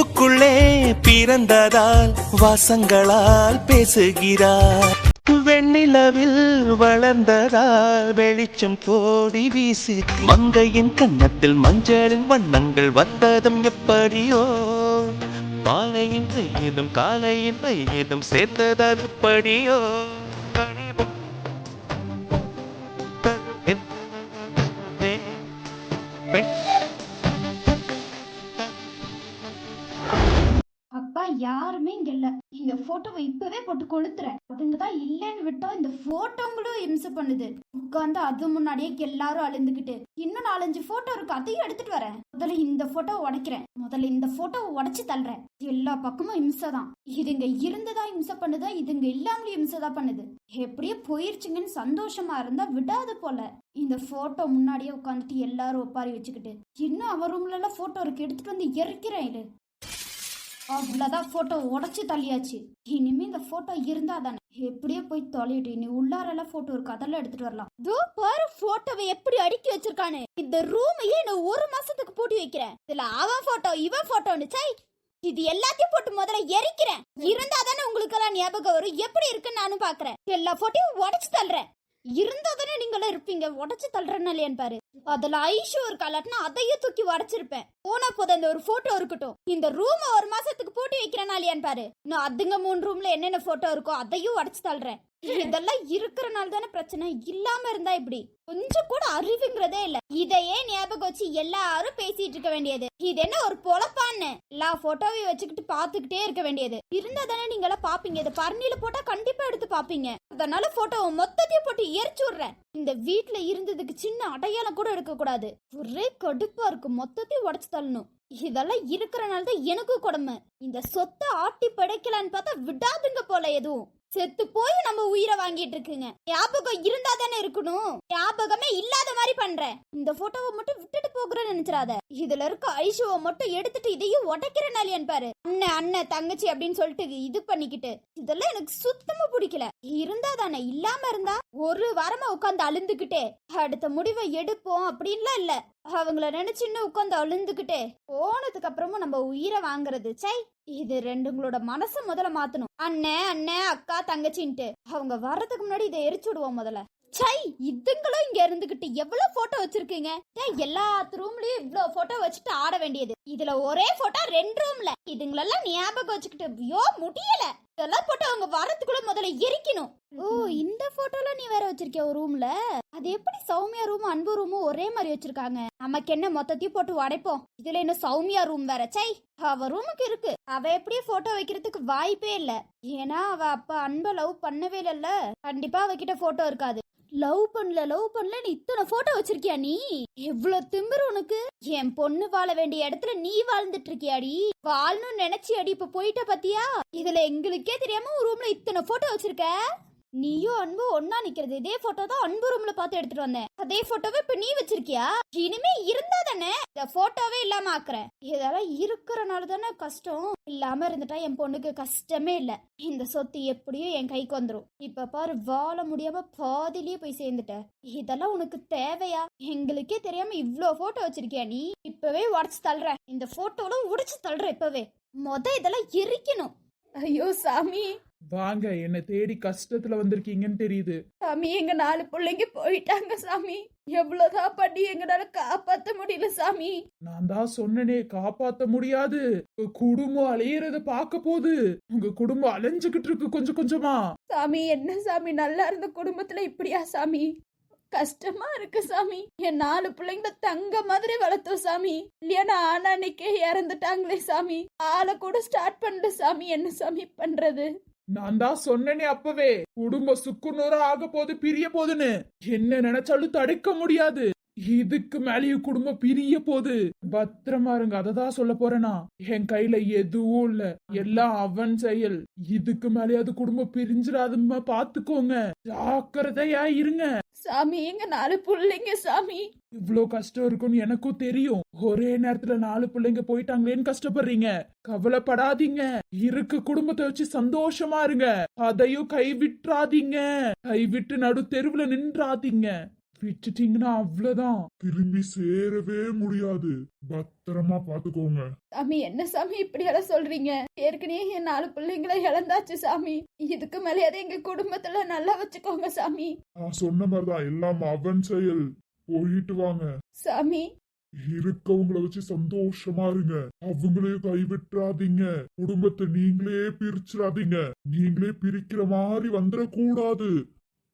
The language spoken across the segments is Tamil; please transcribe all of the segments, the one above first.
பூவுக்குள்ளே பிறந்ததால் வாசங்களால் பேசுகிறார். வெண்ணிலவில் வளர்ந்ததால் வெளிச்சம் கோடி வீசு மங்கையின் கன்னத்தில் மஞ்சளின் வண்ணங்கள் வந்ததும் எப்படியோ. பாலையின் ஏதும் காலையின் ஏதும் சேர்த்தது எப்படியோ. யாருமே இங்க இல்ல. இந்த போட்டோவை இப்பவே போட்டு கொளுத்துறேன். அதுங்க தான் இல்லைன்னு விட்டா இந்த போட்டோங்களும் இம்சை பண்ணுது. உட்காந்து அது முன்னாடியே எல்லாரும் அழுந்துகிட்டு இன்னும் நாலஞ்சு போட்டோ இருக்கு அதையும் எடுத்துட்டு வரேன். முதல்ல இந்த போட்டோவை உடைக்கிறேன். முதல்ல இந்த போட்டோவை உடைச்சு தள்ளுறேன். எல்லா பக்கமும் இம்சை தான். இதுங்க இருந்ததா இம்சை பண்ணுதா? இதுங்க இல்லாமலும் இம்சை தான் பண்ணுது. எப்படியோ போயிருச்சுங்கன்னு சந்தோஷமா இருந்தா விடாது போல. இந்த போட்டோ முன்னாடியே உட்காந்துட்டு எல்லாரும் ஒப்பாரி வச்சுக்கிட்டு இன்னும் அவர் ரூம்ல எல்லாம் போட்டோ இருக்கு எடுத்துட்டு வந்து இறக்கிறேன் இது அவ்வளோதான் போட்டோ உடச்சி தள்ளியாச்சு. இனிமே இந்த போட்டோ இருந்தா தானே. எப்படியோ போய் தொலையிட்டு இனி உள்ளாரெல்லாம் போட்டோ இருக்கு அதெல்லாம் எடுத்துட்டு வரலாம். தோ பாரு போட்டோவை எப்படி அடுக்கி வச்சிருக்கானு. இந்த ரூமையே நான் ஒரு மாசத்துக்கு பூட்டி வைக்கிறேன். இதுல அவன் போட்டோ இவன் போட்டோன்னு சை. இது எல்லாத்தையும் போட்டு முதல்ல எரிக்கிறேன். இருந்தா தானே உங்களுக்கு எல்லாம் ஞாபகம் வரும். எப்படி இருக்குன்னு நானும் பாக்குறேன். எல்லா போட்டோயும் உடச்சு தள்ளுறேன். இருந்தா தானே நீங்களும் இருப்பீங்க? உடச்சு தள்ளுறேன்னு இல்லையான்னு பாரு. அதுல ஐஷு ஒரு காலாட்டினா அதையும் தூக்கி உடைச்சிருப்பேன். போனா போதும் அந்த ஒரு போட்டோ இருக்கட்டும். இந்த ரூம் ஒரு மாசத்துக்கு போட்டி வைக்கிறேன்னா இல்லையான்னு பாரு. நான் அதுங்க மூணு ரூம்ல என்னென்ன போட்டோ இருக்கோ அதையும் உடச்சு தள்ளுறேன். இதெல்லாம் இருக்கிறனால தானே பிரச்சனை? இல்லாம இருந்தா இப்படி கொஞ்சம் கூட அறிவுங்கிறதே இல்ல. இதையே ஞாபகம் வச்சு எல்லாரும் பேசிட்டு இருக்க வேண்டியது. இது என்ன ஒரு பொழப்பான்னு? எல்லா போட்டோவையும் வச்சுக்கிட்டு பாத்துக்கிட்டே இருக்க வேண்டியது. இருந்தா தானே நீங்க எல்லாம் பாப்பீங்க இதை பரணியில போட்டா கண்டிப்பா எடுத்து பாப்பீங்க அதனால போட்டோவை மொத்தத்தையும் போட்டு எரிச்சு விடுறேன். இந்த வீட்டுல இருந்ததுக்கு சின்ன அடையாளம் கூட எடுக்க கூடாது ஒரே கடுப்பா இருக்கு. மொத்தத்தையும் உடச்சு தள்ளணும். இதெல்லாம் இருக்கிறனால தான் எனக்கும் கொடுமை இந்த சொத்தை ஆட்டி படைக்கலான்னு பார்த்தா விடாதுங்க போல எதுவும். செத்து போய் நம்ம உயிரை வாங்கிட்டு இருக்குங்க. ஞாபகம் இருந்தா தானே இருக்கணும். ஞாபகமே இல்லாத மாதிரி பண்றேன். இந்த போட்டோவை மட்டும் விட்டுட்டு போகிறேன்னு நினைச்சிடாத. இதுல இருக்க ஐஷுவை மட்டும் எடுத்துட்டு இதையும் உடைக்கிறனாலியான்னு பாரு. அண்ணன் அண்ணன் தங்கச்சி அப்படின்னு சொல்லிட்டு இது பண்ணிக்கிட்டு. இதெல்லாம் எனக்கு சுத்தமா பிடிக்கல. இருந்தா தானே இல்லாம இருந்தா ஒரு வாரமா உட்காந்து அழுந்துகிட்டே. அடுத்த முடிவை எடுப்போம் அப்படின்லாம் இல்ல. அவங்கள நினைச்சுன்னு உட்காந்து அழுந்துகிட்டே போனதுக்கு அப்புறமும் நம்ம உயிரை வாங்குறது. சை இது ரெண்டுங்களோட மனசை முதல்ல மாத்தணும். அண்ணே அண்ணே அக்கா தங்கச்சின்ட்டு. அவங்க வர்றதுக்கு முன்னாடி இதை எரிச்சு விடுவோம் முதல்ல. சை இதுங்களும் இங்க இருந்துகிட்டு எவ்வளவு போட்டோ வச்சிருக்கீங்க? ஏன் எல்லா ரூம்லயும் இவ்வளவு போட்டோ வச்சுட்டு ஆட வேண்டியது? இதுல ஒரே போட்டோ ரெண்டு ரூம்ல இதுங்களெல்லாம் ஞாபகம் வச்சுக்கிட்டு ஐயோ முடியல. இதெல்லாம் போட்டோ அவங்க வரத்துக்குள்ள முதல்ல எரிக்கணும். ஓ இந்த போட்டோல நீ வேற வச்சிருக்கிய ஒரு ரூம்ல அது எப்படி சௌமியா ரூமும் அன்பு ரூமும் ஒரே மாதிரி வச்சிருக்காங்க? நமக்கு என்ன மொத்தத்தையும் போட்டு உடைப்போம்? இதுல இன்னும் சௌமியா ரூம் வேற. சை அவ ரூமுக்கு இருக்கு. அவ எப்படியும் போட்டோ வைக்கிறதுக்கு வாய்ப்பே இல்ல. ஏன்னா அவ அப்ப அன்பை லவ் பண்ணவே இல்லல்ல. கண்டிப்பா அவகிட்ட போட்டோ இருக்காது. லவ் பண்ணல லவ் பண்ணல நீ இத்தனை போட்டோ வச்சிருக்கியா நீ? எவ்வளவு திமிரு உனக்கு. என் பொண்ணு வாழ வேண்டிய இடத்துல நீ வாழ்ந்துட்டு இருக்கியாடி வாழணும்னு நினைச்சியாடி இப்ப போயிட்ட பாத்தியா? இதுல எங்களுக்கே தெரியாம ஒரு ரூம்ல இத்தனை போட்டோ வச்சிருக்க. நீயும் அன்பு ஒன்னா நிக்கிறது. இதே போட்டோ தான் அன்பு ரூம்ல பார்த்து எடுத்துட்டு வந்தேன். அதே போட்டோவை இப்ப நீ வச்சிருக்கியா? இனிமே இருந்தா தானே? இந்த போட்டோவே இல்லாம ஆக்குறேன். இதெல்லாம் இருக்கிறனால தானே கஷ்டம். இல்லாம இருந்துட்டா என் பொண்ணுக்கு கஷ்டமே இல்ல. இந்த சொத்து எப்படியும் என் கைக்கு வந்துடும் இப்ப பாரு வாழ முடியாம பாதிலேயே போய் சேர்ந்துட்ட. இதெல்லாம் உனக்கு தேவையா? எங்களுக்கே தெரியாம இவ்ளோ போட்டோ வச்சிருக்கியா நீ? இப்பவே உடச்சு தள்ளுற இந்த போட்டோல உடைச்சு தள்ளுற இப்பவே. மொத இதெல்லாம் எரிக்கணும். ஐயோ சாமி. வாங்க என்ன தேடி கஷ்டத்துல வந்திருக்கீங்கன்னு தெரியுது. சாமி எங்க நாலு பிள்ளைங்க போயிட்டாங்க சாமி. எவ்வளவுதான் பண்ணி எங்களால காப்பாத்த முடியல சாமி. நான் தான் சொன்னனே காப்பாத்த முடியாது. உங்க குடும்பம் அலையிறத பார்க்க போகுது. உங்க குடும்பம் அலைஞ்சுகிட்டு இருக்கு கொஞ்சம் கொஞ்சமா. சாமி என்ன சாமி நல்லா இருந்த குடும்பத்துல இப்படியா சாமி? கஷ்டமா இருக்கு சாமி. என் நாலு பிள்ளைங்கள தங்க மாதிரி வளர்த்தோம் சாமி. இல்லையா ஆனா அன்னைக்கே இறந்துட்டாங்களே சாமி. ஆளை கூட ஸ்டார்ட் பண்ணல சாமி. என்ன சாமி பண்றது? நான் தான் சொன்னேனே அப்பவே. குடும்ப சுக்குநூறா ஆக போது பிரிய போதுன்னு. என்ன நினைச்சாலும் தடுக்க முடியாது. இதுக்கு மேலேயும் குடும்பம் பிரிய போகுது பத்திரமா இருங்க அததான் சொல்ல போறேனா? என் கையில எதுவும் இல்ல. எல்லாம் அவன் செயல். இதுக்கு மேலேயாவது குடும்பம் பிரிஞ்சிடாதுமா பாத்துக்கோங்க. ஜாக்கிரதையா இருங்க. சாமி எங்க நாலு பிள்ளைங்க சாமி? இவ்ளோ கஷ்டம் இருக்கும்னு எனக்கும் தெரியும். ஒரே நேரத்துல நாலு பிள்ளைங்க போயிட்டாங்களேன்னு கஷ்டப்படுறீங்க. கவலைப்படாதீங்க. இருக்க குடும்பத்தை வச்சு சந்தோஷமா இருங்க. அதையும் கைவிட்றாதீங்க கைவிட்டு நடு தெருவுல நின்றாதீங்க. விட்டுட்டீங்கன்னா அவ்வளவுதான். திரும்பி சேரவே முடியாது. பத்திரமா பாத்துக்கோங்க. சாமி என்ன சாமி இப்படி எல்லாம் சொல்றீங்க? ஏற்கனவே என் நாலு பிள்ளைங்களை இழந்தாச்சு சாமி. இதுக்கு மேலேயாவது எங்க குடும்பத்துல நல்லா வச்சுக்கோங்க சாமி. நான் சொன்ன மாதிரிதான் எல்லாம் அவன் செயல். போயிட்டு வாங்க. சாமி. இருக்கவங்கள வச்சு சந்தோஷமா இருங்க. அவங்களையும் கைவிட்டுறாதீங்க. குடும்பத்தை நீங்களே பிரிச்சிடாதீங்க. நீங்களே பிரிக்கிற மாதிரி வந்துடக்கூடாது.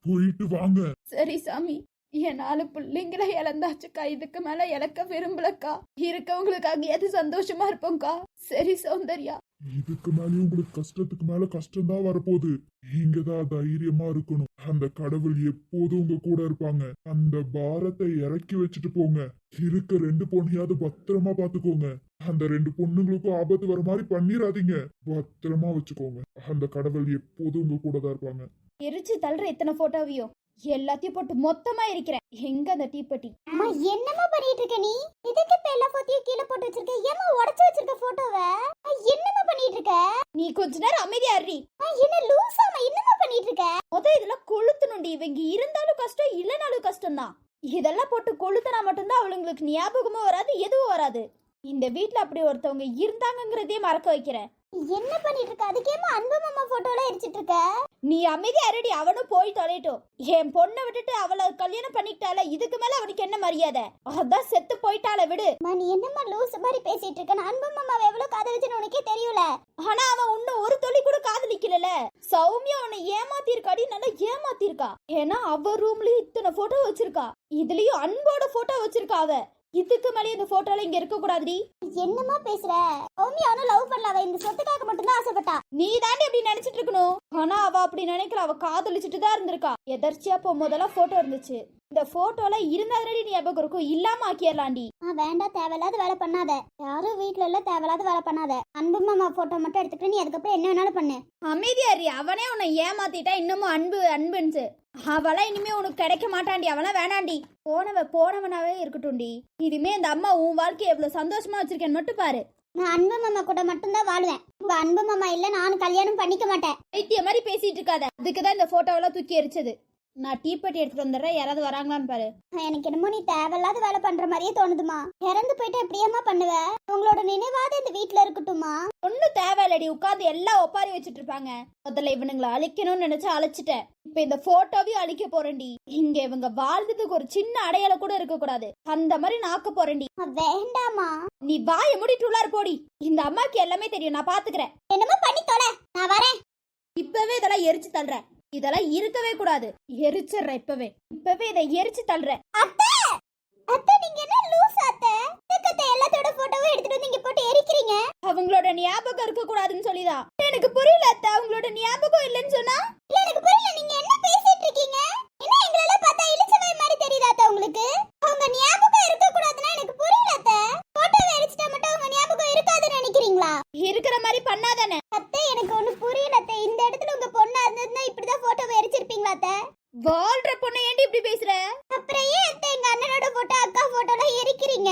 போயிட்டு வாங்க. சரி சாமி. என் நாலு பிள்ளைங்களை இழந்தாச்சுக்கா. இதுக்கு மேல இழக்க விரும்பலக்கா. இருக்கவங்களுக்காக எது சந்தோஷமா இருப்போம்க்கா. சரி சௌந்தர்யா. இதுக்கு மேலே உங்களுக்கு கஷ்டத்துக்கு மேல கஷ்டம் தான் வரப்போகுது. நீங்க தான் தைரியமா இருக்கணும். அந்த கடவுள் எப்போதும் உங்க கூட இருப்பாங்க. அந்த பாரத்தை இறக்கி வச்சுட்டு போங்க. இருக்க ரெண்டு பொண்ணையாவது பத்திரமா பாத்துக்கோங்க அந்த ரெண்டு பொண்ணுங்களுக்கும் ஆபத்து வர மாதிரி பண்ணிராதீங்க. பத்திரமா வச்சுக்கோங்க. அந்த கடவுள் எப்போதும் உங்க கூட தான் இருப்பாங்க. எரிச்சு தள்ளுற இத்தனை போட்டோவையும் எல்லாத்தையும் போட்டு மொத்தமா இருக்கிறேன் எங்க அந்த தீப்பெட்டி அம்மா என்னம்மா பண்ணிட்டு இருக்க நீ? எதுக்கு இப்ப எல்லா போத்தியும் கீழே போட்டு வச்சிருக்க? ஏமா உடைச்சு வச்சிருக்க போட்டோவை? என்னம்மா பண்ணிட்டு இருக்க? நீ கொஞ்ச நேரம் அமைதியா இருடி என்ன லூசாமா என்னம்மா பண்ணிட்டு இருக்க? முத இதெல்லாம் கொளுத்தணும்டி. இவங்க இருந்தாலும் கஷ்டம் இல்லைனாலும் கஷ்டம் தான் இதெல்லாம் போட்டு கொளுத்துனா மட்டும்தான் அவளுங்களுக்கு ஞாபகமும் வராது எதுவும் வராது. இந்த வீட்ல அப்படி ஒருத்தவங்க இருந்தாங்கங்கிறதே மறக்க வைக்கிறேன். என்ன பண்ணிட்டு இருக்க? அதுக்கேமா அன்பு மாமா போட்டோல எரிச்சிட்டு இருக்க? நீ அமைதியா இருடி அவனும் போய் தொலைட்டும். என் பொண்ணை விட்டுட்டு அவளை கல்யாணம் பண்ணிக்கிட்டால இதுக்கு மேல அவனுக்கு என்ன மரியாதை? அதான் செத்து போயிட்டால விடு. அம்மா, நீ என்னம்மா லூஸ் மாதிரி பேசிட்டு இருக்க? நான் அன்பு மாமாவை எவ்வளவு காதலிச்சுன்னு உனக்கே தெரியல. ஆனா அவன் இன்னும் ஒரு துளி கூட காதலிக்கல சௌமியா அவனை ஏமாத்திருக்காடி நல்லா ஏமாத்திருக்கா. ஏன்னா அவ ரூம்லயும் இத்தனை போட்டோ வச்சிருக்கா. இதுலயும் அன்போட போட்டோ வச்சிருக்கா அவ. இதுக்கு மேலே இந்த போட்டோல இங்க இருக்க கூடாதுடி. என்னம்மா பேசுற? ஓமி அவனும் லவ் பண்ணல அவ இந்த சொத்துக்காக மட்டும்தான் ஆசைப்பட்டா. நீ தாண்டி அப்படி நினைச்சிட்டு இருக்கணும். ஆனா அவ அப்படி நினைக்கல. அவ காதலிச்சுட்டு தான் இருந்திருக்கா. எதர்ச்சியா போகும்போதெல்லாம் போட்டோ இருந்துச்சு இந்த போட்டோல இருந்தாடி ஞாபகம் இருக்கும் இல்லாம ஆக்கிடலாண்டி ஆ வேண்டாம் தேவையில்லாத வேலை பண்ணாத. யாரும் வீட்ல எல்லாம் தேவையில்லாத வேலை பண்ணாத. அன்பு மாமா போட்டோ மட்டும் எடுத்துக்கிட்டு நீ அதுக்கப்புறம் என்ன வேணாலும் பண்ணு. அமைதியா இரு அவனே உன்னை ஏமாத்திட்டா இன்னமும் அன்பு அன்புன்னு அவளாம் இனிமே உனக்கு கிடைக்க மாட்டான்டி அவளாம் வேணாண்டி போனவ போனவனாவே இருக்கட்டும்டி. இனிமே இந்த அம்மா உன் வாழ்க்கையை எவ்வளவு சந்தோஷமா வச்சிருக்கேன்னு மட்டும் பாரு. நான் அன்பு மாமா கூட மட்டும்தான் வாழ்வேன். உங்க அன்பு மாமா இல்ல நானும் கல்யாணம் பண்ணிக்க மாட்டேன். பைத்திய மாதிரி பேசிட்டு இருக்காத. அதுக்கு தான் இந்த போட்டோவெல்லாம் தூக்கி எரிச்சது. நான் டீப்பெட்டி எடுத்துட்டு வந்துடுறேன். யாராவது வராங்களான்னு பாரு. எனக்கு என்னமோ நீ தேவையில்லாத வேலை பண்ற மாதிரியே தோணுதுமா. இறந்து போயிட்டு எப்படியாம்மா பண்ணுவ? உங்களோட நினைவாத இந்த வீட்ல இருக்கட்டுமா ஒன்னும் தேவையில்லடி. உட்காந்து எல்லாம் ஒப்பாரி வச்சுட்டு இருப்பாங்க. முதல்ல இவனுங்களை அழிக்கணும்னு நினைச்சு அழைச்சிட்டேன். இப்ப இந்த போட்டோவையும் அழிக்க போறேன்டி. இங்க இவங்க வாழ்ந்ததுக்கு ஒரு சின்ன அடையாளம் கூட இருக்க கூடாது அந்த மாதிரி நான் ஆக்க போறேன்டி. வேண்டாமா நீ வாய மூடிட்டு உள்ளார போடி. இந்த அம்மாக்கு எல்லாமே தெரியும். நான் பாத்துக்கிறேன். என்னமோ பண்ணி தொலை. நான் வரேன். இப்பவே இதெல்லாம் எரிச்சு தள்ளுறேன். இதெல்லாம் இருக்கவே கூடாது. எரிச்சிடுறேன் இப்பவே. இப்பவே இதை எரிச்சு தள்ளுறேன் அத்தை! அத்தை நீங்க என்ன லூஸ் அத்தை? எதுக்கு எல்லாத்தோட போட்டோவும் எடுத்துட்டு வந்து இங்க போட்டு எரிக்கிறீங்க? அவங்களோட ஞாபகம் இருக்க கூடாதுன்னு சொல்லிதான் எனக்கு புரியல அத்தை அவங்களோட ஞாபகம் இல்லைன்னு சொன்னா? இல்ல எனக்கு புரியல. நீங்க என்ன பேசிட்டு இருக்கீங்க? என்ன எங்களெல்லாம் பார்த்தா இளிச்சவாய் மாதிரி தெரியுதா அத்தை உங்களுக்கு? அவங்க ஞாபகம் இருக்க கூடாதுன்னா எனக்கு புரியல அத்தை. போட்டோவை எரிச்சிட்டா மட்டும் அவங்க ஞாபகம் இருக்காதுன்னு நினைக்கிறீங்களா? இருக்கிற மாதிரி பண்ணாதானே? அத்தை எனக்கு ஒண்ணு புரியல அத்தை. இந்த இடத்துல உங்க பொண்ணா இருந்ததுன்னா இப்படிதான் போட்டோவை எரிச்சிருப்பீங்களா அத்தை? வாழ்ற பொண்ணை ஏண்டி இப்படி பேசுற? அப்புறம் ஏன் அத்தை எங்க அண்ணனோட போட்டோ அக்கா போட்டோலாம் எரிக்கிறீங்க?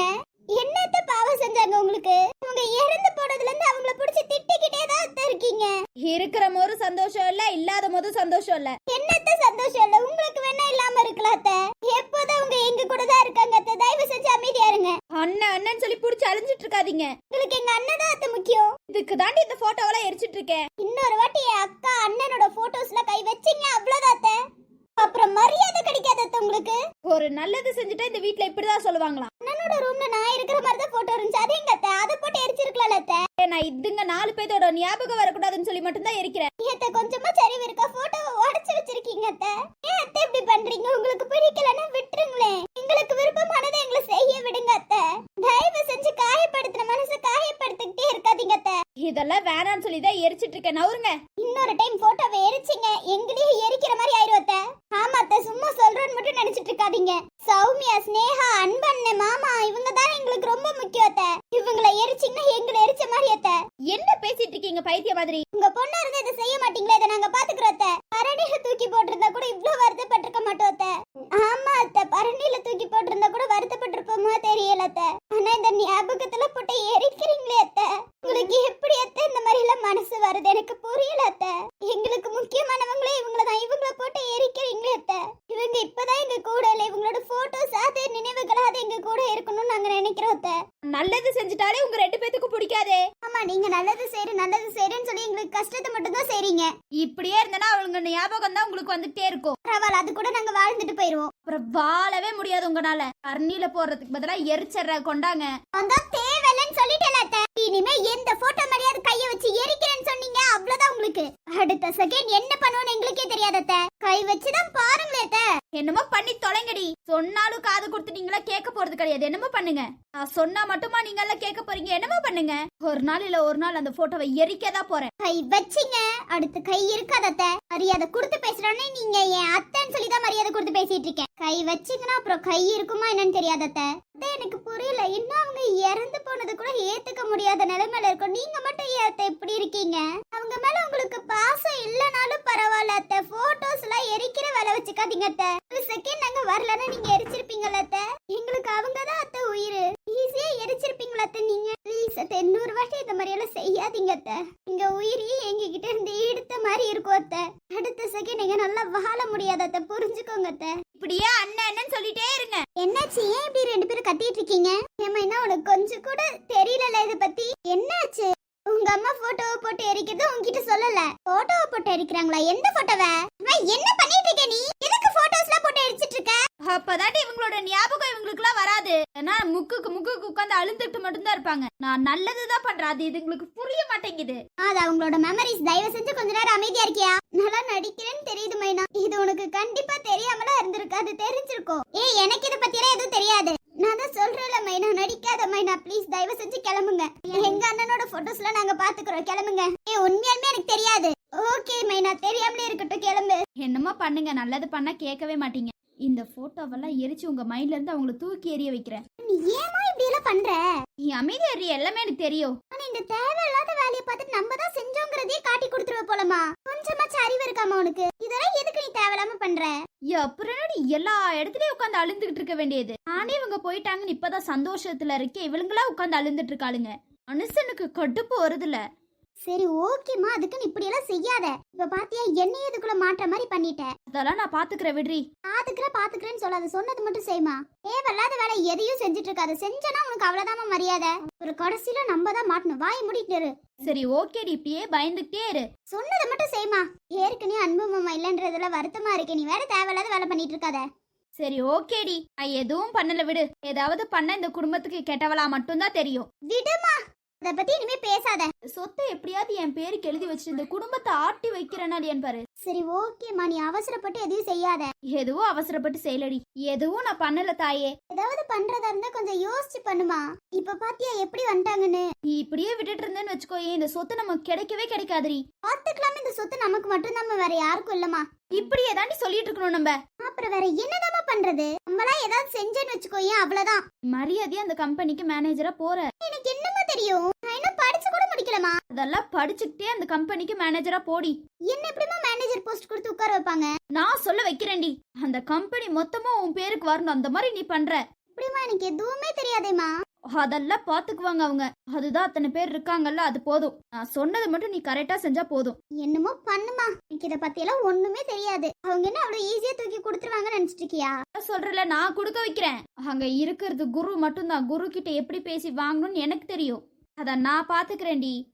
என்னத்த பாவம் செஞ்சாங்க உங்களுக்கு? அவங்க இறந்து போனதுல இருந்து அவங்கள பிடிச்சி திட்டிக்கிட்டே தான் அத்தை இருக்கீங்க. இருக்கிற போது சந்தோஷம் இல்ல இல்லாத போது சந்தோஷம் இல்ல. என்னத்த சந்தோஷம் இல்ல? உங்களுக்கு வேணா இல்லாம இருக்கலாம் அத்தை எப்போதும் அவங்க எங்க கூட தான் இருக்காங்க அத்தை தயவு செஞ்சு அமைதியா இருங்க அண்ணன் அண்ணன் சொல்லி புடிச்சு அழிஞ்சிட்டு இருக்காதீங்க உங்களுக்கு எங்க அண்ணன் தான் அத்தை முக்கியம் இதுக்கு தாண்டி இந்த போட்டோவெல்லாம் எரிச்சிட்டு இருக்கேன் இன்னொரு வாட்டி என் அக்கா அண்ணனோட போட்டோஸ்ல கை வச்சீங்க அவ்வளவுதான் அத்தை அப்புறம் மரியாதை கிடைக்காது அத்தை உங்களுக்கு ஒரு நல்லது செஞ்சுட்டா இந்த வீட்ல இப்படிதான் சொல்லுவாங்களாம் அண்ணனோட ரூம்ல நான் இருக்கிற மாதிரி தான் போட்டோ இருந்துச்சு அது எங்க அத்தை அதை போட்டு எரிச்சிருக்கலாம்ல அத்தை ஏய், நான் இதுங்க நாலு பேத்தோட ஞாபகம் வரக்கூடாதுன்னு சொல்லி மட்டும்தான் எரிக்கிறேன் ஏத்த கொஞ்சமா சரிவு இருக்கா போட்டோவை உடைச்சு வச்சிருக்கீங்க அத்தை ஏன் அத்தை இப்படி பண்றீங்க உங்களுக்கு பிடிக்கலன்னா விட்டுருங்களேன். எங்களுக்கு விருப்பமானதை எங்களை செய்ய விடுங்க அத்தை. தயவு செஞ்சு காயப்படுத்துற மனசை காயப்படுத்திக்கிட்டே இருக்காதீங்க அத்தை. இதெல்லாம் வேணாம்னு சொல்லி தான் எரிச்சிட்டு இருக்கேன். நவருங்க. வருது. எனக்கு புரியல அத்த. எங்களுக்கு முக்கியமானவங்களே இவங்களை தான் இவங்கள போட்டு எரிக்கிறீங்களே அத்த. இவங்க இப்பதான் எங்க கூட இல்ல. இவங்களோட போட்டோஸ் அது நினைவுகளாவது எங்க கூட இருக்கணும்னு நாங்க நினைக்கிறோம் அத்த. நல்லது செஞ்சுட்டாலே உங்க ரெண்டு பேத்துக்கும் பிடிக்காதே. ஆமா நீங்க நல்லது செய்யற நல்லது செய்யறேன்னு சொல்லி எங்களுக்கு கஷ்டத்தை மட்டும் தான் செய்றீங்க. இப்படியே இருந்தனா அவளுங்க ஞாபகம் தான் உங்களுக்கு வந்துட்டே இருக்கும். பரவாயில்ல அது கூட நாங்க வாழ்ந்துட்டு போயிருவோம். அப்புறம் வாழவே முடியாது உங்களால. கர்ணில போடுறதுக்கு பதிலா எரிச்சற கொண்டாங்க. அதான் தேவலன்னு சொல்லிட்டேன் அத்தை. இனிமே எந்த போட்டோ மரியாதை கைய வச்சு எரிக்கிறேன்னு சொன்னீங்க அவ்வளவுதான் உங்களுக்கு. அடுத்த செகண்ட் என்ன பண்ணுவோன்னு எங்களுக்கே தெரியாதத்த கை வச்சுதான் பாருங்களே என்னமோ பண்ணி தொலைங்கடி. சொன்னாலும் காது கொடுத்து நீங்களா கேட்க போறது கிடையாது. என்னமோ பண்ணுங்க. நான் சொன்னா மட்டுமா நீங்க எல்லாம் கேட்க போறீங்க? என்னமோ பண்ணுங்க. ஒரு நாள் இல்ல ஒரு நாள் அந்த போட்டோவை எரிக்கதா போறேன். கை வச்சிங்க. அடுத்து கை இருக்காதத்த மரியாதை கொடுத்து பேசுறோன்னே நீங்க என் அத்தைன்னு சொல்லி தான் மரியாதை கொடுத்து பேசிட்டு இருக்கேன். கை வச்சிங்கன்னா அப்புறம் கை இருக்குமா என்னன்னு தெரியாதத்த அத்தை, எனக்கு புரியல. இன்னும் அவங்க இறந்து போனது கூட ஏத்துக்க முடியாத நிலைமையில இருக்கும். நீங்க மட்டும் ஏன் அத்தை இப்படி இருக்கீங்க? அவங்க மேல உங்களுக்கு பாசம் இல்லைனாலும் பரவாயில்ல அத்தை. போட்டோஸ் எல்லாம் எரிக்கிற வேலை வச்சுக்காதீங்க அத்தை. ஒரு செகண்ட் நாங்க வரலன்னா நீங்க எரிச்சிருப்பீங்களா அத்தை. எங்களுக்கு அவங்க தான் அத்தை உயிர். ஈஸியா எரிச்சிருப்பீங்களா அத்தை நீங்க? ப்ளீஸ் அத்தை இன்னொரு வாட்டி இந்த மாதிரி எல்லாம் செய்யாதீங்க அத்தை. எங்க உயிரையே எங்க கிட்ட இருந்து எடுத்த மாதிரி இருக்கும் அத்தை. அடுத்த செகண்ட் நீங்க நல்லா வாழ முடியாத அத்தை. புரிஞ்சுக்கோங்க அத்தை. இப்படியே அண்ணன் அண்ணன் சொல்லிட்டே இருங்க. என்னாச்சு? ஏன் இப்படி ரெண்டு பேரும் கத்திட்டு இருக்கீங்க? ஏமா என்ன உனக்கு கொஞ்சம் கூட தெரியல இத பத்தி? என்னாச்சு? உங்க அம்மா போட்டோவை போட்டு எரிக்கிறது உங்ககிட்ட சொல்லல. போட்டோவை போட்டு எரிக்கிறாங்களா? எந்த போட்டோவை அம்மா, என்ன பண்ணிட்டு இருக்க நீ? போட்டு எரிச்சிட்டு இருக்க? அப்பதாட்டி இவங்களோட ஞாபகம் இவங்களுக்குலாம் வராது. ஏன்னா முக்குக்கு முக்குக்கு உட்காந்து அழுந்துட்டு மட்டும்தான் இருப்பாங்க. நான் நல்லதுதான் பண்றேன். அது இதுங்களுக்கு புரிய மாட்டேங்குது. அது அவங்களோட மெமரிஸ் தயவு செஞ்சு கொஞ்ச நேரம் அமைதியா இருக்கியா? நல்லா நடிக்கிறேன்னு தெரியுது மைனா. இது உனக்கு கண்டிப்பா தெரியாமலாம் இருந்திருக்காது தெரிஞ்சிருக்கும். ஏய் எனக்கு இத பத்தியெல்லாம் எதுவும் தெரியாது. நான் தான் சொல்றேன்ல மைனா. நடிக்காத மைனா. ப்ளீஸ் தயவு செஞ்சு கிளம்புங்க. எங்க அண்ணனோட போட்டோஸ்லாம் நாங்க பாத்துக்கிறோம் கிளம்புங்க. ஏய் உண்மையாலுமே எனக்கு தெரியாது. ஓகே மைனா தெரியாமலே இருக்கட்டும் கிளம்பு. என்னமோ பண்ணுங்க நல்லது பண்ணா கேட்கவே மாட்டீங்க. இந்த போட்டோவெல்லாம் எரிச்சு உங்க மைண்ட்ல இருந்து அவங்கள தூக்கி எறிய வைக்கிறேன். நீ ஏமா இப்படி எல்லாம் பண்ற? நீ அமைதியா எறிய எல்லாமே எனக்கு தெரியும். ஆனா இந்த தேவையில்லாத வேலையை பார்த்துட்டு நம்ம தான் செஞ்சோங்கிறதே காட்டி கொடுத்துருவ போலமா கொஞ்சமாச்சும் அறிவு இருக்காமா உனக்கு. இதெல்லாம் எதுக்கு நீ தேவையில்லாம பண்ற? அப்புறம் என்னடி? எல்லா இடத்துலயும் உட்காந்து அழுந்துகிட்டு இருக்க வேண்டியது. நானே இவங்க போயிட்டாங்கன்னு இப்பதான் சந்தோஷத்துல இருக்கேன். இவளுங்களா உட்காந்து அழுந்துட்டு இருக்காளுங்க. மனுஷனுக்கு கடுப்பு வருதுல சரி ஓகேம்மா அதுக்கு நீ இப்படி எல்லாம் செய்யாத. இப்ப பாத்தியா என்னையே இதுக்குள்ள மாற்ற மாதிரி பண்ணிட்ட. அதெல்லாம் நான் பாத்துக்கிறேன் விட்ரி பாத்துக்கிற பாத்துக்கிறேன்னு சொல்லாத. சொன்னது மட்டும் செய்யுமா தேவையில்லாத வேலை எதையும் செஞ்சுட்டு இருக்காது. செஞ்சனா உனக்கு அவ்வளவுதாம்மா மரியாதை. ஒரு கடைசியில நம்ம தான் மாட்டணும். வாய் மூடிட்டு சரி ஓகேடி இப்படியே பயந்துகிட்டே இரு. சொன்னதை மட்டும் செய்யுமா ஏற்கனவே அன்பு மாமா இல்லன்றதுல வருத்தமா இருக்கு. நீ வேற தேவையில்லாத வேலை பண்ணிட்டு இருக்காத. சரி ஓகேடி நான் எதுவும் பண்ணல விடு. ஏதாவது பண்ண இந்த குடும்பத்துக்கு கெட்டவளா மட்டும்தான் தெரியும். விடுமா. அத பத்தி இனிமே பேசாத. சொத்தை எப்படியாவது என் பேருக்கு எழுதி வச்சுட்டு இந்த குடும்பத்தை ஆட்டி வைக்கிறேன்னா என் பாரு சரி ஓகேம்மா நீ அவசரப்பட்டு எதையும் செய்யாத. எதுவும் அவசரப்பட்டு செய்யலடி. எதுவும் நான் பண்ணல தாயே. ஏதாவது பண்றதா இருந்தா கொஞ்சம் யோசிச்சு பண்ணுமா. இப்ப பாத்தியா எப்படி வந்துட்டாங்கன்னு? நீ இப்படியே விட்டுட்டு இருந்தேன்னு வச்சுக்கோயே இந்த சொத்து நமக்கு கிடைக்கவே கிடைக்காதுடி. பாத்துக்கலாம் இந்த சொத்து நமக்கு மட்டும் வேற யாருக்கும் இல்லம்மா. இப்படியே தாண்டி சொல்லிட்டு இருக்கணும் நம்ம. அப்புறம் வேற என்னதாம்மா பண்றது? நம்மளா ஏதாவது செஞ்சேன்னு வச்சுக்கோயேன் அவ்வளவுதான். மரியாதையா அந்த கம்பெனிக்கு மேனேஜரா போற. எனக்கு என்னமா தெரியும்? நான் இன்னும் படிச்சு கூட முடிக்கலமா அதெல்லாம் படிச்சுக்கிட்டே அந்த கம்பெனிக்கு மேனேஜரா போடி. என்ன எப்படிமா மேனேஜர் போஸ்ட் கொடுத்து உட்கார வைப்பாங்க? நான் சொல்ல வைக்கிறேன்டி. அந்த கம்பெனி மொத்தமும் உன் பேருக்கு வரணும். அந்த மாதிரி நீ பண்ற. இப்படிமா எனக்கு எதுவுமே தெரியாதேம்மா. அதெல்லாம் பாத்துக்குவாங்க அவங்க. அதுதான் அத்தனை பேர் இருக்காங்கல்ல அது போதும். நான் சொன்னது மட்டும் நீ கரெக்டா செஞ்சா போதும். என்னமோ பண்ணுமா? எனக்கு இத பத்தி எல்லாம் ஒண்ணுமே தெரியாது. அவங்க என்ன அவ்வளவு ஈஸியா தூக்கி கொடுத்துருவாங்கன்னு நினைச்சிட்டு இருக்கியா சொல்றல நான் கொடுக்க வைக்கிறேன். அங்க இருக்கிறது குரு மட்டும்தான். குரு கிட்ட எப்படி பேசி வாங்கணும்னு எனக்கு தெரியும். அத நான் பாத்துக்கிறேன்டி.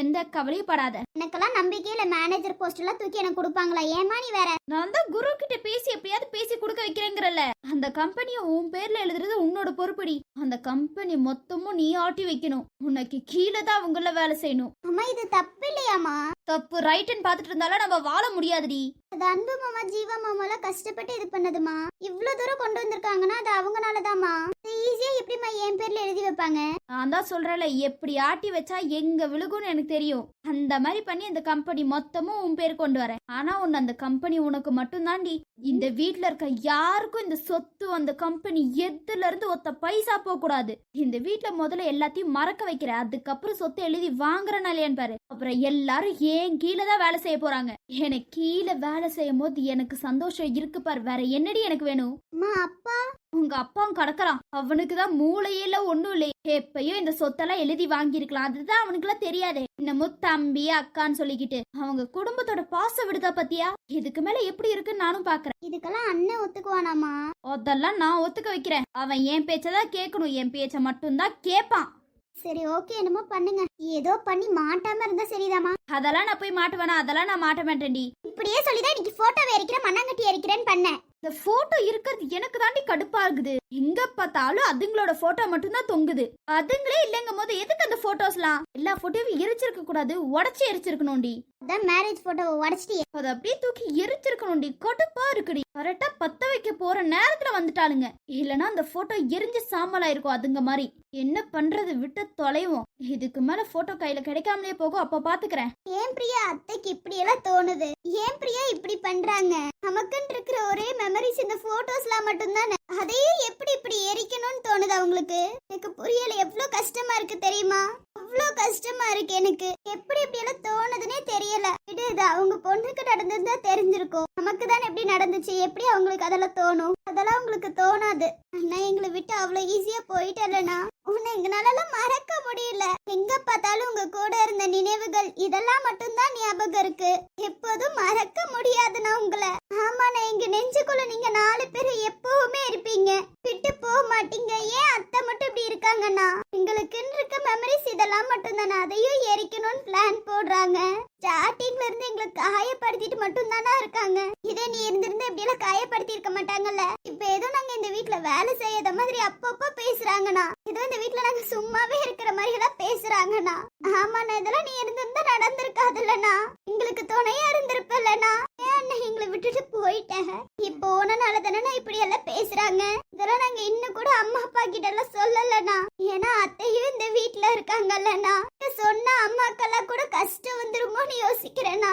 எந்த கவலையும் படாத. எனக்கெல்லாம் நம்பிக்கை இல்ல மேனேஜர் போஸ்ட் எல்லாம் தூக்கி எனக்கு கொடுப்பாங்களா? ஏமா நீ வேற? நான் தான் குரு கிட்ட பேசி எப்படியாவது பேசி கொடுக்க வைக்கிறேங்கிறல்ல. அந்த கம்பெனியை உன் பேர்ல எழுதுறது உன்னோட பொறுப்படி. அந்த கம்பெனி மொத்தமும் நீ ஆட்டி வைக்கணும். உனக்கு கீழே தான் அவங்கள வேலை செய்யணும். அம்மா இது தப்பு இல்லையாமா தப்பு ரைட்டுன்னு பார்த்துட்டு இருந்தாலும் நம்ம வாழ முடியாதுடி. அது அன்பு மாமா ஜீவா மாமா எல்லாம் கஷ்டப்பட்டு இது பண்ணதுமா இவ்வளவு தூரம் கொண்டு வந்திருக்காங்கன்னா அது அவங்கனாலதாம்மா. ஈஸியா எப்படிமா என் பேர்ல எழுதி வைப்பாங்க? நான் தான் சொல்றேன்ல எப்படி ஆட்டி வச்சா எங்க விழுகும்னு எனக்கு தெரியும். அந்த மாதிரி பண்ணி அந்த கம்பெனி மொத்தமும் உன் பேர் கொண்டு வரேன். ஆனா உன்னை அந்த கம்பெனி உனக்கு மட்டும் தாண்டி இந்த வீட்டுல இருக்க யாருக்கும் இந்த சொத்து அந்த கம்பெனி எதுல இருந்து ஒத்த பைசா போக கூடாது. இந்த வீட்டுல முதல்ல எல்லாத்தையும் மறக்க வைக்கிற அதுக்கப்புறம் சொத்து எழுதி வாங்குறேன் இல்லையான்னு பாரு. அப்புறம் எல்லாரும் ஏன் கீழே தான் வேலை செய்ய போறாங்க? எனக்கு கீழே வேலை செய்யும் போது எனக்கு சந்தோஷம் இருக்கு பாரு. வேற என்னடி எனக்கு வேணும்? அம்மா அப்பா உங்க அப்பாவும் கடக்கறான். அவனுக்கு தான் மூளையே இல்ல ஒண்ணும் இல்லை. எப்பயும் இந்த சொத்தெல்லாம் எழுதி வாங்கியிருக்கலாம். அதுதான் அவனுக்குலாம் தெரியாதே. இன்னமும் தம்பி அக்கான்னு சொல்லிக்கிட்டு. அவங்க குடும்பத்தோட பாச விடுதா பத்தியா? இதுக்கு மேல எப்படி இருக்குன்னு நானும் பாக்குறேன். இதுக்கெல்லாம் அண்ணன் ஒத்துக்குவானாமா? அதெல்லாம் நான் ஒத்துக்க வைக்கிறேன். அவன் என் பேச்சதான் கேட்கணும். என் பேச்ச மட்டும்தான் கேட்பான் சரி ஓகே. என்னமோ பண்ணுங்க. ஏதோ பண்ணி மாட்டாம இருந்தா சரிதாம்மா. அதெல்லாம் நான் போய் மாட்டுவேனா? அதெல்லாம் நான் மாட்ட மாட்டேன்டி. இப்படியே சொல்லிதான் இன்னைக்கு போட்டோவை எரிக்கிறேன் மண்ணாங்கட்டி எரிக்கிறேன்னு பண்ணேன். இந்த போட்டோ இருக்கிறது எனக்கு தாண்டி கடுப்பா இருக்குது எங்க பார்த்தாலும் அதுங்களோட போட்டோ மட்டும்தான் தொங்குது. அதுங்களே இல்லைங்கும் போது எதுக்கு அந்த போட்டோஸ்லாம் எல்லா போட்டோவையும் எரிச்சிருக்க கூடாது. உடச்சி எரிச்சிருக்கணும்டி. அதான் மேரேஜ் போட்டோவை உடச்சிட்டு அதை அப்படியே தூக்கி எரிச்சிருக்கணும்டி கடுப்பா இருக்குடி. கரெக்டா பத்த வைக்க போற நேரத்துல வந்துட்டாளுங்க. இல்லனா அந்த போட்டோ எரிஞ்சு சாம்பலா இருக்கும் அதுங்க மாதிரி. என்ன பண்றது? விட்டு தொலைவோம். இதுக்கு மேல போட்டோ கையில கிடைக்காமலே போகும். அப்ப பாத்துக்கிறேன். ஏன் பிரியா? அத்தைக்கு இப்படி எல்லாம் தோணுது. ஏன் பிரியா இப்படி பண்றாங்க? நமக்குன்னு இருக்கிற ஒரே மெமரிஸ் இந்த போட்டோஸ்லாம் மட்டும்தானே. அதையும் எப்படி இப்படி எரிக்கணும்னு தோணுது அவங்களுக்கு? எனக்கு புரியல. எவ்வளவு கஷ்டமா இருக்கு தெரியுமா? அவ்வளோ கஷ்டமா இருக்கு எனக்கு. எப்படி இப்படி எல்லாம் தோணுதுன்னே தெரியல. விடு இது அவங்க பொண்ணுக்கு நடந்ததுதான் தெரிஞ்சிருக்கும். நமக்கு தான் எப்படி நடந்துச்சு? எப்படி அவங்களுக்கு அதெல்லாம் தோணும்? அதெல்லாம் உங்களுக்கு தோணாது. அண்ணா எங்களை விட்டு அவ்வளோ ஈஸியா போயிட்டலனா உன்னை எங்களால மறக்க முடியல. எங்க பார்த்தாலும் உங்க கூட இருந்த நினைவுகள் இதெல்லாம் மட்டும்தான் ஞாபகம் இருக்கு. எப்போதும் மறக்க முடியாதுண்ணா உங்களை. ஆமாண்ணா எங்க நெஞ்சுக்குள்ள நீங்க நாலு பேர் எப்பவுமே இருப்பீங்க. விட்டு போக மாட்டீங்க. ஏன் அத்தை மட்டும் இப்படி இருக்காங்கண்ணா? எங்களுக்குன்னு இருக்க மெமரிஸ் இதெல்லாம் மட்டும்தானே? அதையும் எரிக்கணும்னு பிளான் போடுறாங்க. ஸ்டார்டிங்ல இருந்து எங்களுக்கு காயப்படுத்திட்டு மட்டும் தானா இருக்காங்க. இதே நீ இருந்திருந்து இப்படி எல்லாம் காயப்படுத்தி இருக்க மாட்டாங்கல்ல? இப்ப ஏதோ நாங்க இந்த வீட்ல வேலை செய்யாத மாதிரி அப்பப்போ பேசுறாங்கண்ணா. ஏதோ இந்த வீட்ல நாங்க சும்மாவே இருக்கிற மாதிரி எல்லாம் பேசுறாங்கண்ணா. ஆமாண்ணா இதெல்லாம் நீ இருந்திருந்தா நடந்திருக்காதுல்லண்ணா. எங்களுக்கு துணையா இருந்திருப்பல்லண்ணா. ஏன் எங்களை விட்டுட்டு போயிட்டேன். நீ போனனால தானே இப்படி எல்லாம் பேசுறாங்க. இதெல்லாம் நாங்க இன்னும் கூட அம்மா அப்பா கிட்ட எல்லாம் சொல்லலண்ணா. ஏன்னா அத்தையும் இந்த வீட்ல இருக்காங்கல்லண்ணா சொன்ன அம்மாக்கெல்லாம் கூட கஷ்டம் வந்துருமோன்னு யோசிக்கிறேண்ணா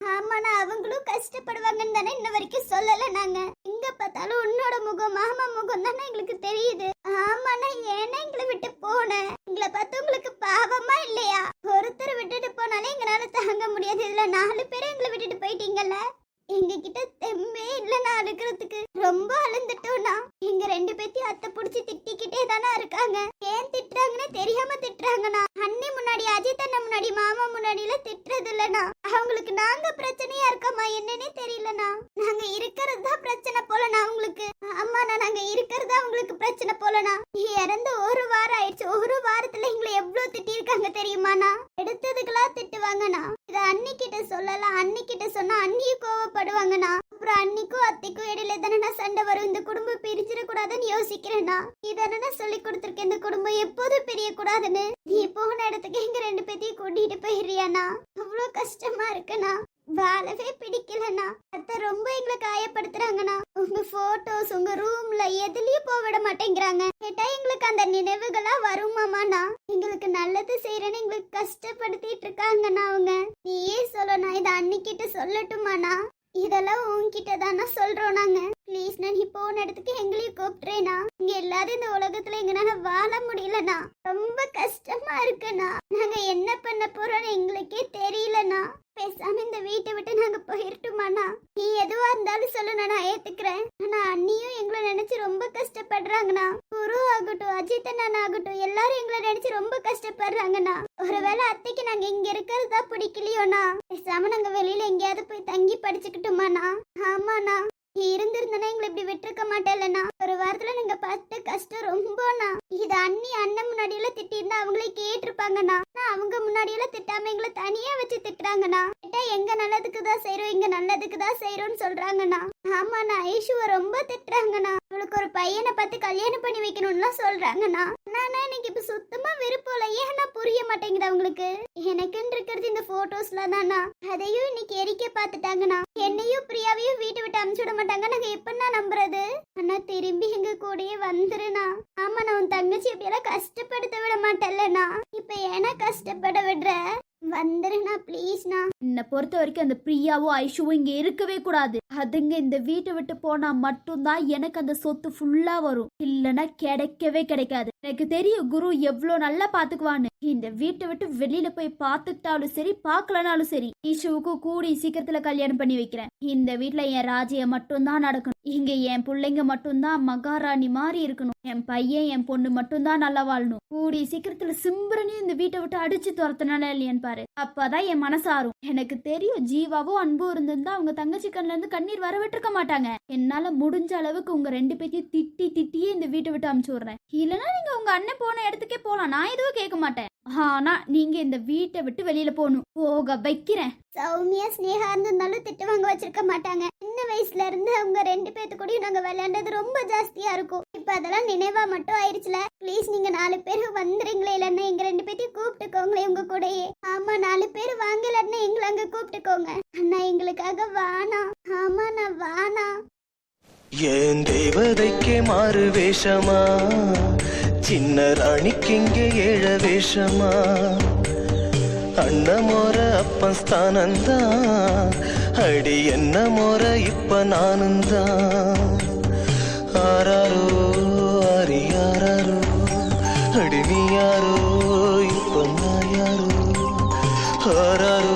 ஆமாண்ணா அவங்களும் கஷ்டப்படுவாங்கன்னு தானே இன்ன வரைக்கும் சொல்லல நாங்க. எங்க பார்த்தாலும் உன்னோட முகம் மாமா முகம் தானே எங்களுக்கு தெரியுது. ஆமாண்ணா ஏன்னா எங்களை விட்டு போன எங்களை பார்த்து உங்களுக்கு பாவமா இல்லையா ஒருத்தர் விட்டுட்டு போனாலே எங்களால தாங்க முடியாது இதுல நாலு பேரும் எங்களை விட்டுட்டு போயிட்டீங்கல்ல எங்க கிட்ட தெம்பே இல்லைண்ணா அழுக்கிறதுக்கு ரொம்ப அழுந்துட்டோம்னா எங்க ரெண்டு பேத்தையும் அத்தை புடிச்சு திட்டிக்கிட்டே தானே இருக்காங்க ஏன் திட்டுறாங்கன்னு தெரியாம திட்டுறாங்கண்ணா அண்ணி முன்னாடி அஜித் அண்ணன் முன்னாடி மாமா முன்னாடில திட்டுறது இல்லைண்ணா அவங்களுக்கு நாங்க பிரச்சனையா இருக்கோமா என்னன்னே தெரியலண்ணா நாங்க இருக்கிறது தான் பிரச்சனை போலண்ணா அவங்களுக்கு ஆமாண்ணா நாங்க இருக்கிறது அவங்களுக்கு பிரச்சனை போலண்ணா இறந்து ஒரு வாரம் ஆயிடுச்சு ஒரு வாரத்துல எங்களை எவ்வளவு திட்டி இருக்காங்க தெரியுமாண்ணா எடுத்ததுக்கெல்லாம் திட்டுவாங்கண்ணா இத அண்ணி கிட்ட சொல்லலாம் அண்ணி கிட்ட சொன்னா அண்ணியும் கோவப்படுவாங்கண்ணா அப்புறம் அன்னிக்கும் அத்தைக்கும் இடையில தானே சண்டை வரும். இந்த குடும்பம் பிரிச்சிடக்கூடாதுன்னு யோசிக்கிறேன்னா இதானே சொல்லி கொடுத்துருக்கேன் இந்த குடும்பம் எப்போதும் பிரியக்கூடாதுன்னு. நீ போன இடத்துக்கு எங்க ரெண்டு பேத்தையும் கூட்டிட்டு போயிடுறியாண்ணா? அவ்வளோ கஷ்டமா இருக்குண்ணா. வாழவே பிடிக்கலண்ணா. அத்தை ரொம்ப எங்களை காயப்படுத்துறாங்கண்ணா. உங்க போட்டோஸ் உங்க ரூம்ல எதுலயும் போக விட மாட்டேங்கிறாங்க. கேட்டா எங்களுக்கு அந்த நினைவுகளா வருமாமாண்ணா. எங்களுக்கு நல்லது செய்யறேன்னு எங்களுக்கு கஷ்டப்படுத்திட்டு இருக்காங்கண்ணா அவங்க. நீயே சொல்லணும். இதை அன்னிக்கிட்ட சொல்லட்டுமாண்ணா. இதெல்லாம் உங்ககிட்ட தானே சொல்றோம் நாங்க. ப்ளீஸ் நான் நீ போன இடத்துக்கு எங்களையும் கூப்பிட்டுறேனா இங்க எல்லாரும் இந்த உலகத்துல எங்கனால வாழ முடியலண்ணா ரொம்ப கஷ்டமா இருக்குண்ணா நாங்க என்ன பண்ண போறோம்னு எங்களுக்கே தெரியலண்ணா பேசாம இந்த வீட்டை விட்டு நாங்க போயிருட்டுமாண்ணா? நீ எதுவா இருந்தாலும் சொல்லு நான் ஏத்துக்கிறேன். ஆனா அண்ணியும் எங்களை நினைச்சு ரொம்ப கஷ்டப்படுறாங்கண்ணா. குரு ஆகட்டும் அஜித் அண்ணன் ஆகட்டும் எல்லாரும் எங்களை நினைச்சு ரொம்ப கஷ்டப்படுறாங்கண்ணா. ஒருவேளை அத்தைக்கு நாங்க இங்க இருக்கிறதா பிடிக்கலையோண்ணா? பேசாம நாங்க வெளியில எங்கேயாவது போய் தங்கி படிச்சுக்கிட்டோமாண்ணா? ஆமாண்ணா. இருந்திருந்தனா எங்களை இப்படி விட்டுருக்க மாட்டேன்லண்ணா ஒரு வாரத்துல நீங்க பட்ட கஷ்டம் ரொம்பண்ணா. இது அண்ணி அண்ணன் முன்னாடி எல்லாம் திட்டிருந்தா அவங்களே கேட்டிருப்பாங்கண்ணா. ஆனா அவங்க முன்னாடி எல்லாம் திட்டாம எங்களை தனியா வச்சு திட்டுறாங்கண்ணா. கேட்டா எங்க நல்லதுக்கு தான் செய்யறோம் இங்க நல்லதுக்கு தான் செய்யறோம்னு சொல்றாங்கண்ணா. ஆமாண்ணா ஐஷுவ ரொம்ப திட்டுறாங்கண்ணா. அவளுக்கு ஒரு பையனை பார்த்து கல்யாணம் பண்ணி வைக்கணும்லாம் சொல்றாங்கண்ணா. ஆனா எனக்கு இப்ப சுத்தமா விருப்பம் இல்லை. ஏன்னா புரிய மாட்டேங்குது அவங்களுக்கு? எனக்குன்னு இருக்கிறது இந்த போட்டோஸ்ல தானா அதையும் இன்னைக்கு எரிக்க பார்த்துட்டாங்கண்ணா என்னையும் பிரியாவையும் வீட்டை விட்டு அமுச்சு விட மாட்டாங்க. நாங்க எப்படின்னா நம்புறது? அண்ணா திரும்பி எங்க கூடயே வந்துருண்ணா. ஆமா நான் உன் தங்கச்சி இப்படியெல்லாம் கஷ்டப்படுத்த விட மாட்டேல்லண்ணா இப்ப ஏன்னா கஷ்டப்பட விடுற? வந்துருண்ணா ப்ளீஸ்ண்ணா என்னை பொறுத்த வரைக்கும் அந்த பிரியாவோ ஐஷுவோ இங்க இருக்கவே கூடாது. அதுங்க இந்த வீட்டை விட்டு போனா மட்டும்தான் எனக்கு அந்த சொத்து ஃபுல்லா வரும். இல்லைன்னா கிடைக்கவே கிடைக்காது. எனக்கு தெரியும் குரு எவ்வளோ நல்லா பாத்துக்குவான்னு. இந்த வீட்டை விட்டு வெளியில போய் பார்த்துக்கிட்டாலும் சரி பார்க்கலனாலும் சரி ஈஷுவுக்கு கூடி சீக்கிரத்துல கல்யாணம் பண்ணி வைக்கிறேன். இந்த வீட்டுல என் ராஜ்ய மட்டும்தான் நடக்கணும். இங்க என் பிள்ளைங்க மட்டும்தான் மகாராணி மாதிரி இருக்கணும். என் பையன் என் பொண்ணு மட்டும்தான் நல்லா வாழணும். கூடி சீக்கிரத்துல சிம்பரனையும் இந்த வீட்டை விட்டு அடிச்சு துரத்தினால இல்லையன்னு பாரு. அப்பதான் என் மனசாரும் எனக்கு எனக்கு தெரியும் ஜீவாவும் அன்பும் இருந்திருந்தா அவங்க தங்கச்சி கண்ணுல இருந்து கண்ணீர் வர விட்டுருக்க மாட்டாங்க. என்னால முடிஞ்ச அளவுக்கு உங்க ரெண்டு பேத்தையும் திட்டி திட்டியே இந்த வீட்டை விட்டு அமுச்சு விடுறேன். இல்லைன்னா நீங்க உங்க அண்ணன் போன இடத்துக்கே போலாம். நான் எதுவும் கேட்க மாட்டேன். ஆனா நீங்க இந்த வீட்டை விட்டு வெளியில போகணும். போக வைக்கிறேன். சௌமியா ஸ்னேகா இருந்திருந்தாலும் திட்டு வாங்க வச்சிருக்க மாட்டாங்க. சின்ன வயசுல இருந்து அவங்க ரெண்டு பேத்து கூடயும் நாங்க விளையாண்டது ரொம்ப ஜாஸ்தியா இருக்கும். இப்ப அதெல்லாம் நினைவா மட்டும் ஆயிடுச்சுல ப்ளீஸ் நீங்க நாலு பேர் வந்துறீங்களே இல்லைன்னா எங்க ரெண்டு பேத்தையும் கூப்பிட்டுக்கோங்களே உங்க கூடயே. ஆமா நாலு பேர் வாங்க இல்லைன்னா எங்களை அங்க கூப்பிட்டுக்கோங்க. அண்ணா எங்களுக்காக வானா ஆமா நான் வானா ஏன் தேவதைக்கே மாறு வேஷமா? சின்ன ராணிக்கிங்கே ஏழ வேஷமா? அண்ணமோர அப்பன் ஸ்தானந்தா அடி என்ன மோர இப்ப நானுந்தா ஆராரோ அரியாரோ அடி நீ யாரோ இப்ப நான் யாரோ ஆராரோ